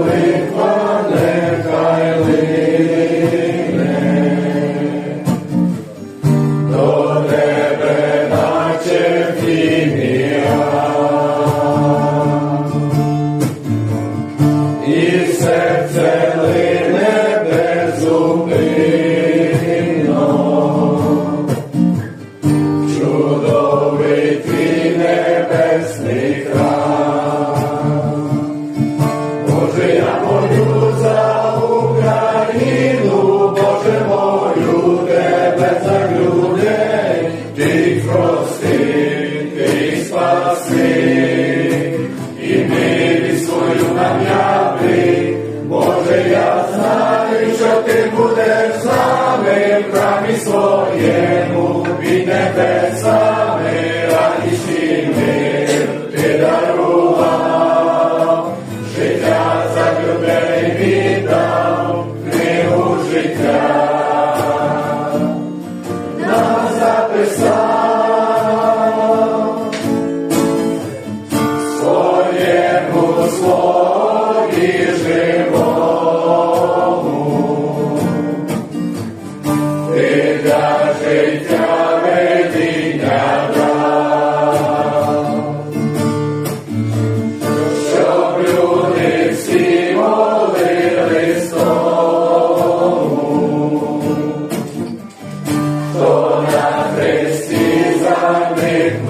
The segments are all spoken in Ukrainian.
Amen. Ти будеш з нами в храмі своєму, під небесами радісний мир ти дарував, життя за людей віддав, книгу життя. Нам записав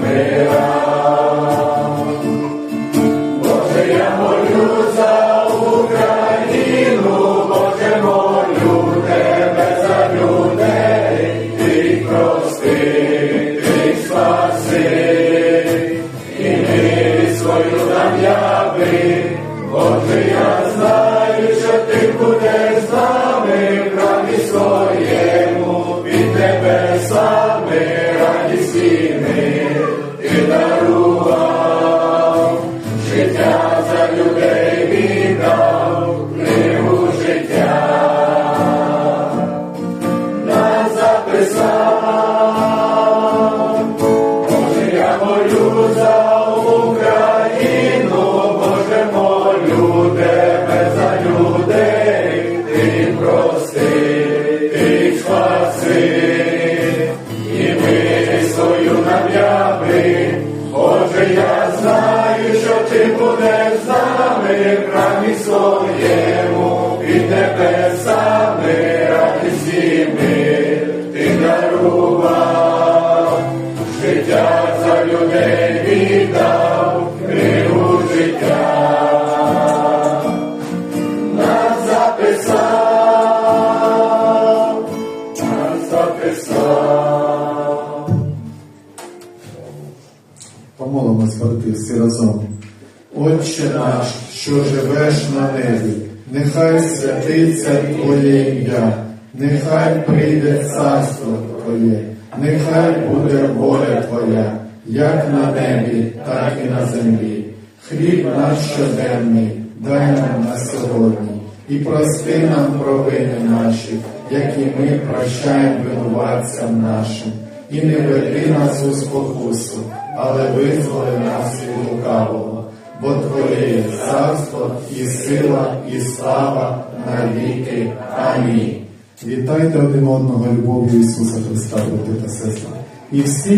мирав. Боже, я молю за Україну, Боже, молю тебе за людей, ти прости, радість і нам. Боже, я знаю, що ти будеш з нами в храмі своєму, під небесами Помолимось, брати, всі разом. Отче наш, що живеш на небі, нехай святиться Твоє ім'я, нехай прийде царство Твоє, нехай буде воля Твоя, як на небі, так і на землі. Хліб наш щоденний, дай нам на сьогодні, і прости нам провини наші, які ми прощаємо винуватцям нашим, і не веди нас у спокусу, але визволи нас від лукавого, бо Твоє царство і сила, і слава на віки. Амінь. Вітайте один одного любов'ю Ісуса Христа, брати та сестри. І всі